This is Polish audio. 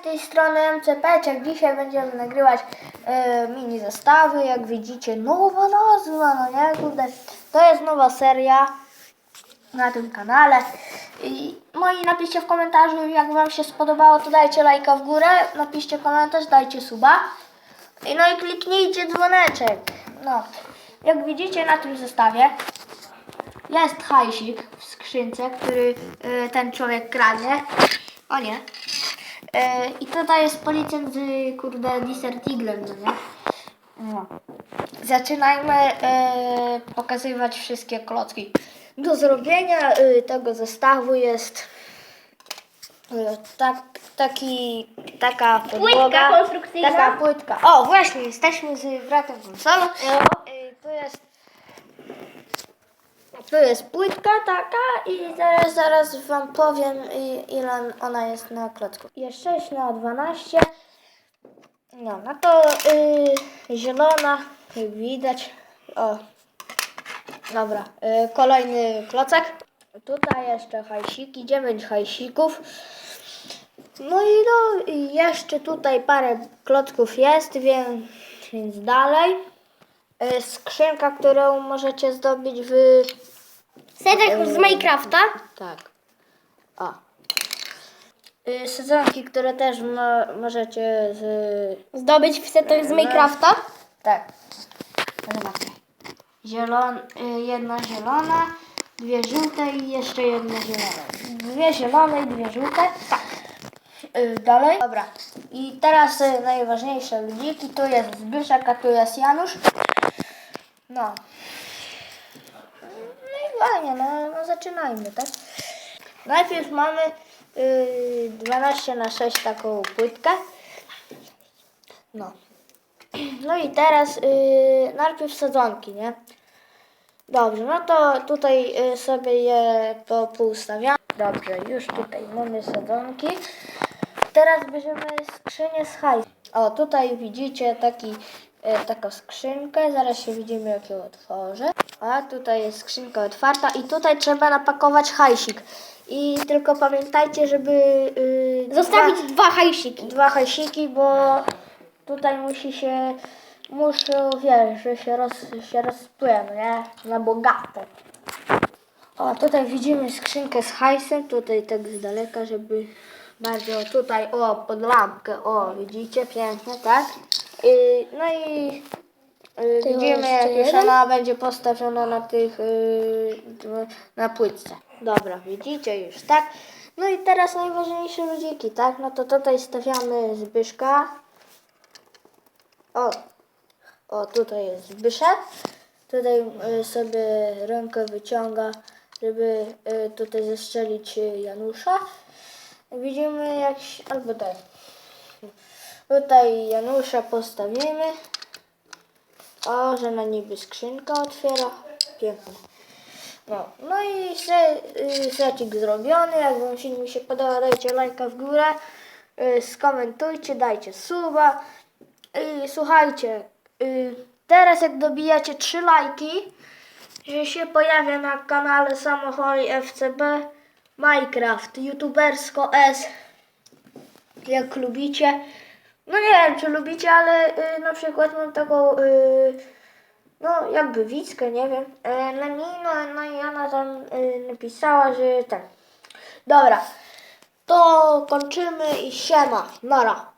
Z tej strony MCP, dzisiaj będziemy nagrywać e, mini zestawy, jak widzicie, nowa nazwa, no nie, kurde, to jest nowa seria na tym kanale. I moi napiszcie w komentarzu, jak wam się spodobało, to dajcie lajka w górę, napiszcie komentarz, dajcie suba. I no i kliknijcie dzwoneczek, no, jak widzicie na tym zestawie jest hajsik w skrzynce, który e, ten człowiek kradnie, o nie, E, I tutaj jest policjant z kurde Desert Eaglem, no nie? No. Zaczynajmy e, pokazywać wszystkie klocki. Do zrobienia e, tego zestawu jest e, tak, taki, taka podłoga. konstrukcyjna. Taka płytka. O, właśnie, jesteśmy z bratem konsolą. E, tu jest tu jest płytka taka i zaraz, zaraz wam powiem ile ona jest na klocku. Jest 6 na 12. No, no to y, zielona, widać. O, dobra, y, kolejny klocek. Tutaj jeszcze hajsiki, 9 hajsików. No i no, jeszcze tutaj parę klocków jest, więc, więc dalej. Y, skrzynka, którą możecie zdobić w Setek z Minecrafta. tak. O. Y, Sezonki, które też mo- możecie z... Zdobyć w setach z Minecrafta. Tak. Zobaczcie. Zielon, y, jedna zielona, dwie żółte i jeszcze jedna zielona. Dwie zielone i dwie żółte. Tak. Dalej. Dobra. I teraz y, najważniejsze ludziki. Tu jest Zbyszek, a tu jest Janusz. No. No i fajnie, no, no zaczynajmy, tak? Najpierw mamy y, 12 na 6 taką płytkę. No. No i teraz y, najpierw sadzonki, nie? Dobrze, no to tutaj y, sobie je po, poustawiamy. Dobrze, już tutaj mamy sadzonki. Teraz bierzemy skrzynię z hajs. O, tutaj widzicie taki, taką skrzynkę. Zaraz się widzimy, jak ją otworzę. A tutaj jest skrzynka otwarta i tutaj trzeba napakować hajsik. I tylko pamiętajcie, żeby y, Zostawić dwa- dwa hajsiki. dwa hajsiki, bo tutaj musi się, muszą, wiesz, że się, roz, się rozpłyną, nie? Na bogato. O, tutaj widzimy skrzynkę z hajsem, tutaj tak z daleka, żeby bardzo tutaj, o, pod lampkę, o, widzicie, pięknie, tak? I, no i y, widzimy, jak już jeden. ona będzie postawiona na tych, y, d- na płytce. Dobra, widzicie już, tak? No i teraz najważniejsze ludziki, tak? No to tutaj stawiamy Zbyszka. O, o tutaj jest Zbyszek. Tutaj y, sobie rękę wyciąga, żeby y, tutaj zestrzelić Janusza. Widzimy jak, się- albo tak. Tutaj Janusza postawimy. O, że na niby skrzynka otwiera. Pięknie. No, no i se, y, secik zrobiony. Jak wam film się podoba, dajcie lajka w górę. Y, skomentujcie, dajcie suba. I słuchajcie, y, teraz jak dobijacie 3 lajki, że się pojawia na kanale Samocholi FCB Minecraft, youtubersko S, jak lubicie. No nie wiem, czy lubicie, ale y, na przykład mam taką, y, no jakby Wickę, nie wiem. Y, na niej, no, no i ona tam y, napisała, że tak. Dobra, to kończymy i siema, nara.